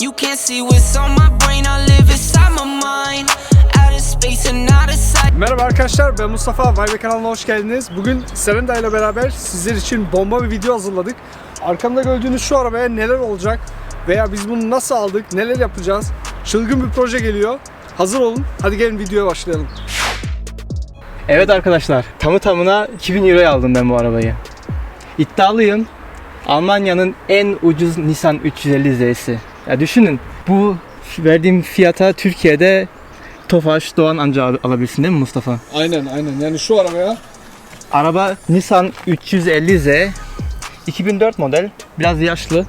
You can't see what's on my brain, I live inside my mind. Out of space and out of sight. Merhaba arkadaşlar ben Mustafa Vaybe kanalına hoş geldiniz. Bugün Serenda ile beraber sizler için bomba bir video hazırladık. Arkamda gördüğünüz şu arabaya neler olacak veya biz bunu nasıl aldık, neler yapacağız. Çılgın bir proje geliyor. Hazır olun. Hadi gelin videoya başlayalım. Evet arkadaşlar, tamı tamına 2000 euroya aldım ben bu arabayı. İddialıyım. Almanya'nın en ucuz Nissan 350Z'si. Ya düşünün, bu verdiğim fiyata Türkiye'de Tofaş Doğan anca al- alabilirsin değil mi Mustafa? Aynen aynen. Yani şu arabaya Araba Nissan 350Z 2004 model, biraz yaşlı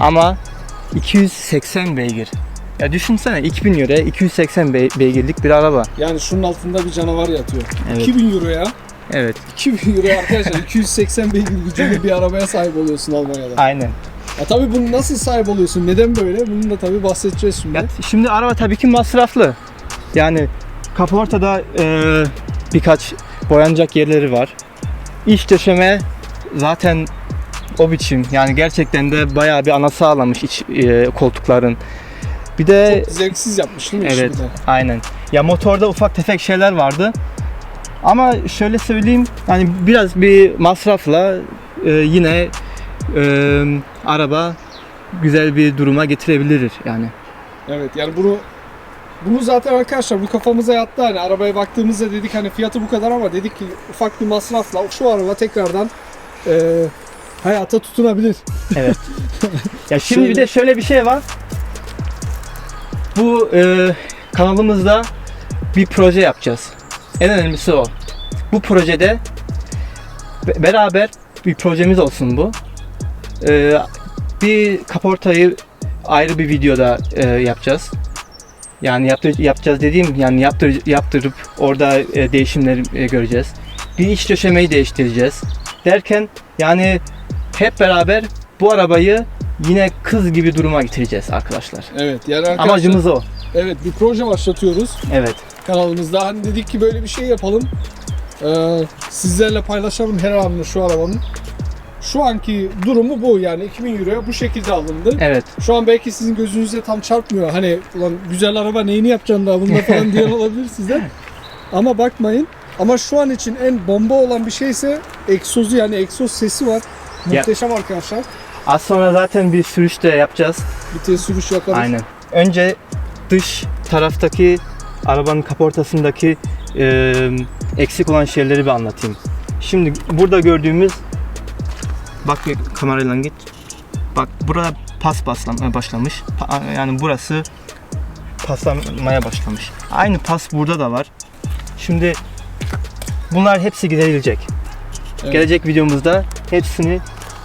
ama 280 beygir. Ya düşünsene 2000 euroya 280 be- beygirlik bir araba. yani şunun altında bir canavar yatıyor. Evet. 2000 euroya Evet, 2000 euroya arkadaşlar 280 beygir gücünde bir arabaya sahip oluyorsun Almanya'da. aynen. Ya tabii bunu nasıl sahip oluyorsun? Neden böyle? Bunu da tabii bahsedeceğiz şimdi. Ya şimdi araba tabii ki masraflı. Yani kaportada e, birkaç boyanacak yerleri var. İç döşeme zaten o biçim. Yani gerçekten de bayağı bir ana sağlamış iç e, koltukların. Bir de Çok zevksiz yapmış değil mi? evet de? aynen. Ya motorda ufak tefek şeyler vardı. Ama şöyle söyleyeyim yani biraz bir masrafla e, yine e, araba güzel bir duruma getirebilir yani. Evet yani bunu bunu zaten arkadaşlar bu kafamıza yattı hani arabaya baktığımızda dedik hani fiyatı bu kadar ama dedik ki ufak bir masrafla şu araba tekrardan e, hayata tutunabilir. Evet. ya şimdi bir de şöyle bir şey var. Bu e, kanalımızda bir proje yapacağız. En önemlisi o. Bu projede be- beraber bir projemiz olsun bu. E, bir kaportayı ayrı bir videoda e, yapacağız. Yani yaptır, yapacağız dediğim yani yaptır, yaptırıp orada e, değişimleri e, göreceğiz. Bir iç döşemeyi değiştireceğiz. Derken yani hep beraber bu arabayı yine kız gibi duruma getireceğiz arkadaşlar. Evet yani arkadaşlar Amacımız o. evet bir proje başlatıyoruz Evet. kanalımızda. Hani dedik ki böyle bir şey yapalım. Ee, sizlerle paylaşalım her anını şu arabanın. Şu anki durumu bu yani 2000 euroya bu şekilde alındı. Evet. Şu an belki sizin gözünüze tam çarpmıyor. Hani ulan güzel araba neyini yapacaksın daha bunda falan diyen olabilir size. Ama bakmayın. Ama şu an için en bomba olan bir şeyse egzozu yani egzoz sesi var. Muhteşem arkadaşlar. Az sonra zaten bir sürüş de yapacağız. Bir sürüş yaparız. Aynen. Önce dış taraftaki arabanın kaportasındaki e, eksik olan şeyleri bir anlatayım. Şimdi burada gördüğümüz bak bir kamerayla git. Bak burada pas baslamaya başlamış. Pa- Yani burası paslamaya başlamış. Aynı pas burada da var. Şimdi bunlar hepsi giderilecek. Evet. Gelecek videomuzda hepsini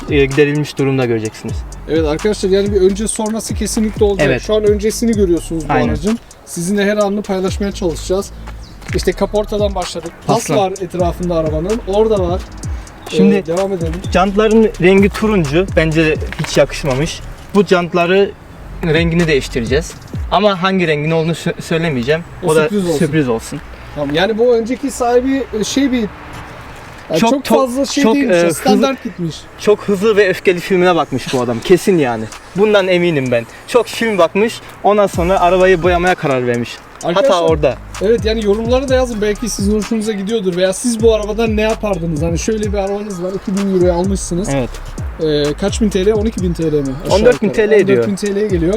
e, giderilmiş durumda göreceksiniz. Evet arkadaşlar yani bir önce sonrası kesinlikle olacak. Evet. Şu an öncesini görüyorsunuz bu Aynen. aracın. Sizinle her anını paylaşmaya çalışacağız. İşte kaportadan başladık. Pas Pasla. var etrafında arabanın. Orada var. Şimdi- Ee, devam edelim. Jantların rengi turuncu. Bence hiç yakışmamış. Bu jantları rengini değiştireceğiz. Ama hangi rengin olduğunu sö- söylemeyeceğim. O O, da sürpriz olsun. sürpriz olsun. Tamam. Yani bu önceki sahibi şey bir yani çok, Çok- fazla şey çok, değilmiş. e, ya, hızlı- standart gitmiş. Çok hızlı ve öfkeli filmine bakmış bu adam. Kesin yani. Bundan eminim ben. Çok film bakmış. Ondan sonra arabayı boyamaya karar vermiş. Arkadaşlar, Hata orada. Evet yani yorumları da yazın. Belki sizin hoşunuza gidiyordur. Veya siz bu arabadan ne yapardınız? Hani şöyle bir arabanız var. 2000 euroya almışsınız. Evet. Ee, kaç bin TL? 12 bin TL mi? Aşağı 14 bin. TL ediyor. 14 bin TL'ye geliyor.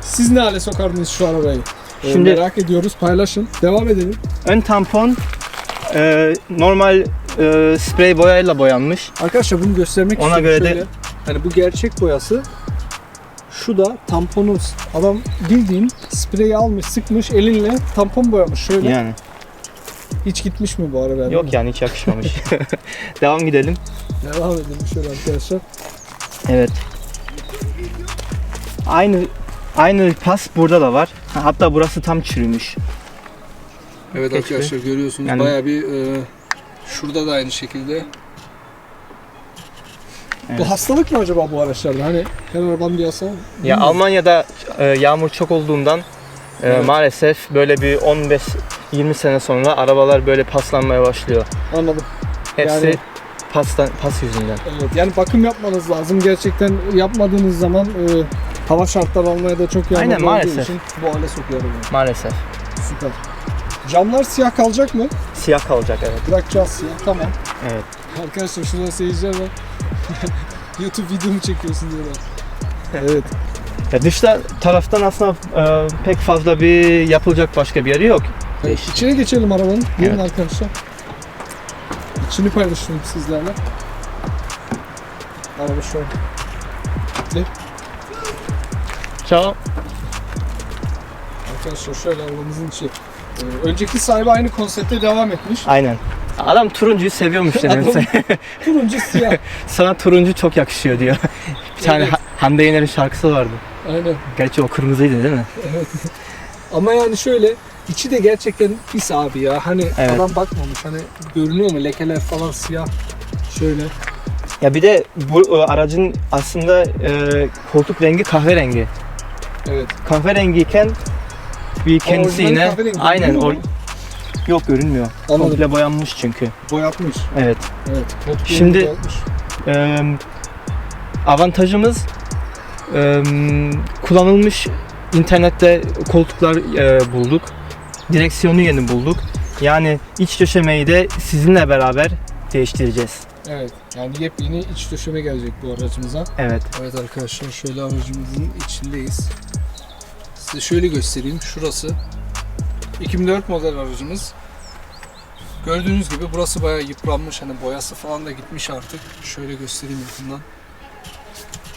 Siz ne hale sokardınız şu arabayı? Ee, Şimdi- merak ediyoruz. Paylaşın. Devam edelim. Ön tampon e, normal e, sprey boyayla boyanmış. Arkadaşlar bunu göstermek Ona istiyorum. göre de- Şöyle, Hani bu gerçek boyası. Şu da tamponu. Adam bildiğin spreyi almış, sıkmış, elinle tampon boyamış. Şöyle. Yani. Hiç gitmiş mi bu araba? Yok yani hiç yakışmamış. Devam gidelim. Devam edelim şöyle arkadaşlar. Evet. Aynı aynı pas burada da var. Ha, Hatta burası tam çürümüş. Evet Geçti. arkadaşlar görüyorsunuz Yani- bayağı bir e, şurada da aynı şekilde. Evet. Bu hastalık mı acaba bu araçlarda? Hani her arabanın bir hastalığı Ya Bilmiyorum. Almanya'da e, yağmur çok olduğundan e, Evet. maalesef böyle bir 15 20 sene sonra arabalar böyle paslanmaya başlıyor. Anladım. Hepsi Yani pastan, pas yüzünden. Evet, yani bakım yapmanız lazım. Gerçekten yapmadığınız zaman e, hava şartları Almanya'da çok yağmurlu Aynen, maalesef. için bu hale sokuyor bunu. Maalesef. Süper. Camlar siyah kalacak mı? Siyah kalacak evet. Bırakacağız siyah. Tamam. Evet. Arkadaşlar şurada seyirciler var. YouTube videomu çekiyorsun diyorlar. Evet. Ya dışta taraftan aslında e, pek fazla bir yapılacak başka bir yeri yok. evet. İçine geçelim arabanın. Gelin Evet. arkadaşlar. İçini paylaşayım sizlerle. Araba şu an. Ciao. Arkadaşlar şöyle arabamızın içi. Ee, önceki sahibi aynı konsepte devam etmiş. Aynen. Adam turuncuyu seviyormuş demek. Turuncu siyah. Sana turuncu çok yakışıyor diyor. bir tane Evet. Ha- Hande Yener'in şarkısı vardı. Aynen. Gerçi o kırmızıydı değil mi? Ama yani şöyle içi de gerçekten pis abi ya. Hani Evet. adam bakmamış. Hani görünüyor mu lekeler falan siyah. Şöyle. Ya bir de bu aracın aslında e, koltuk rengi kahverengi. Evet. Kahverengiyken bir kendisi yine aynen mu? Yok görünmüyor. Anladım. Komple boyanmış çünkü. Boyatmış. Evet. Evet. Koltuk Şimdi- boyatmış. Ee, avantajımız e, kullanılmış internette koltuklar e, bulduk. Direksiyonu yeni bulduk. Yani iç döşemeyi de sizinle beraber değiştireceğiz. Evet. Yani yepyeni iç döşeme gelecek bu aracımıza. Evet. Evet arkadaşlar şöyle aracımızın içindeyiz. Size şöyle göstereyim. Şurası 2004 model aracımız. Gördüğünüz gibi burası bayağı yıpranmış. Hani boyası falan da gitmiş artık. Şöyle göstereyim yakından.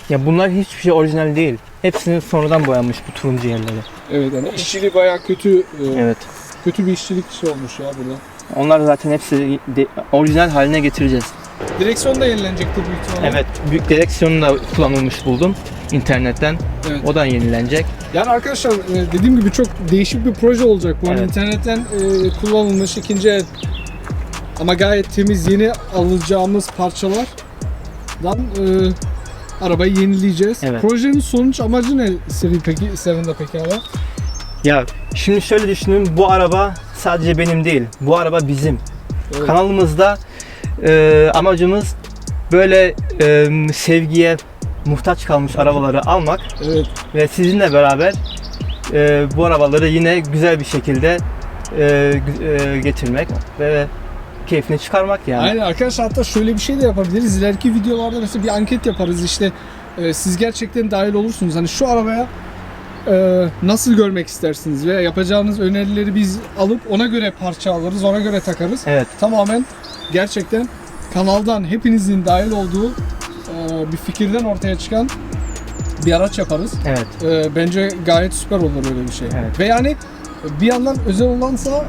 Ya bunlar hiçbir şey orijinal değil. Hepsinin sonradan boyanmış bu turuncu yerleri. Evet yani işçiliği bayağı kötü e, Evet. kötü bir işçilik şey olmuş ya burada. Onlar zaten hepsi de- orijinal haline getireceğiz. Direksiyon da yenilenecektir büyük ihtimalle. Evet. Büyük direksiyonu da kullanılmış buldum internetten. Evet. O da yenilenecek. Yani arkadaşlar e, dediğim gibi çok değişik bir proje olacak bu. Hani Evet. internetten e, kullanılmış ikinci el ama gayet temiz yeni alacağımız parçalardan e, arabayı yenileyeceğiz. Evet. Projenin sonuç amacı ne seri peki Serinde pekala? Ya şimdi şöyle düşünün bu araba sadece benim değil. Bu araba bizim. Evet. Kanalımızda e, amacımız böyle e, sevgiye muhtaç kalmış arabaları almak Evet. ve sizinle beraber e, bu arabaları yine güzel bir şekilde e, e, getirmek ve keyfini çıkarmak yani. Aynen arkadaşlar hatta şöyle bir şey de yapabiliriz. İleriki videolarda mesela bir anket yaparız işte e, siz gerçekten dahil olursunuz. Hani şu arabaya e, nasıl görmek istersiniz veya yapacağınız önerileri biz alıp ona göre parça alırız, ona göre takarız. Evet. Tamamen gerçekten kanaldan hepinizin dahil olduğu bir fikirden ortaya çıkan bir araç yaparız. Evet. E, bence gayet süper olur öyle bir şey. Evet. Ve yani bir yandan özel olansa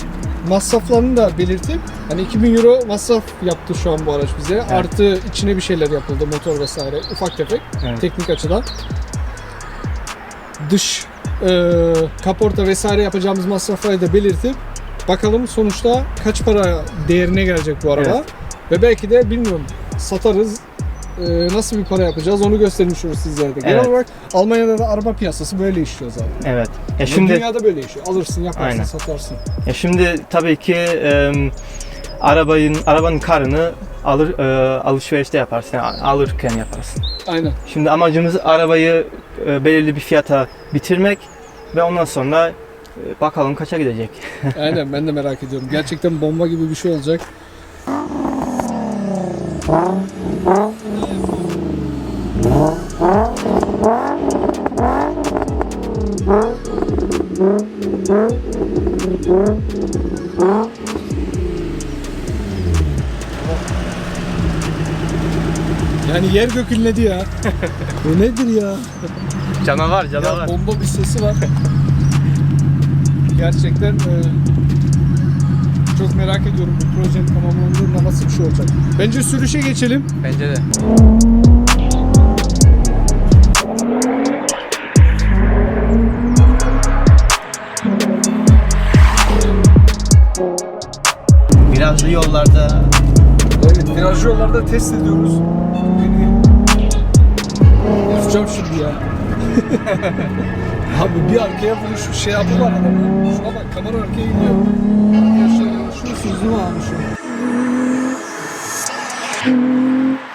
masraflarını da belirtip hani 2000 euro masraf yaptı şu an bu araç bize. Artı içine bir şeyler yapıldı motor vesaire ufak tefek Evet. teknik açıdan. Dış e, kaporta vesaire yapacağımız masrafları da belirtip bakalım sonuçta kaç para değerine gelecek bu araba. Evet. Ve belki de bilmiyorum satarız e, nasıl bir para yapacağız onu göstermiş oluruz sizlere de. Genel Evet. olarak Almanya'da da araba piyasası böyle işliyor zaten. Evet. Ya Şimdi, dünyada böyle işiyor. Alırsın, yaparsın, Aynen. satarsın. Ya şimdi tabii ki e, arabanın arabanın karını alır e, alışverişte yaparsın. Yani alırken yaparsın. Aynen. Şimdi amacımız arabayı e, belirli bir fiyata bitirmek ve ondan sonra e, bakalım kaça gidecek. Aynen ben de merak ediyorum. Gerçekten bomba gibi bir şey olacak. Yani yer gök inledi ya. Bu nedir ya? Canavar Ya bomba bir sesi var. Gerçekten e, çok merak ediyorum bu projenin tamamlandığında nasıl bir şey olacak. Bence sürüşe geçelim. Bence de. Virajlı yollarda Evet, virajlı yollarda test ediyoruz. Beni Yapacağım şimdi ya. Abi bir arkaya vuruş şey yapı var adamın. Şuna bak kamera arkaya gidiyor. Arkadaşlar 舒适 zone？